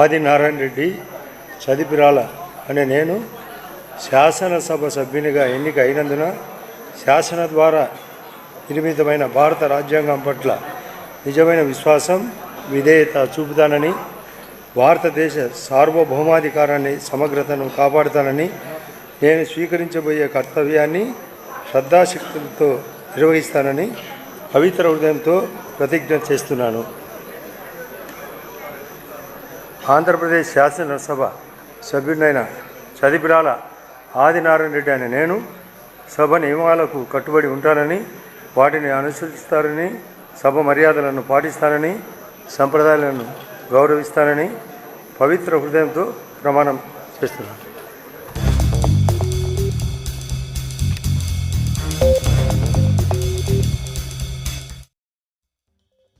ఆదినారాయణ రెడ్డి చదిపిరాల అనే నేను శాసనసభ సభ్యునిగా ఎన్నిక అయినందున శాసన ద్వారా నిర్మితమైన భారత రాజ్యాంగం పట్ల నిజమైన విశ్వాసం విధేయత చూపుతానని భారతదేశ సార్వభౌమాధికారాన్ని సమగ్రతను కాపాడుతానని నేను స్వీకరించబోయే కర్తవ్యాన్ని శ్రద్ధాశక్తులతో నిర్వహిస్తానని పవిత్ర హృదయంతో ప్రతిజ్ఞ చేస్తున్నాను. ఆంధ్రప్రదేశ్ శాసనసభ సభ్యుడైన చదిపిరాల ఆదినారాయణ రెడ్డి అనే నేను సభ నియమాలకు కట్టుబడి ఉంటానని వాటిని అనుసరిస్తారని సభ మర్యాదలను పాటిస్తానని సంప్రదాయాలను గౌరవిస్తానని పవిత్ర హృదయంతో ప్రమాణం చేస్తున్నాను.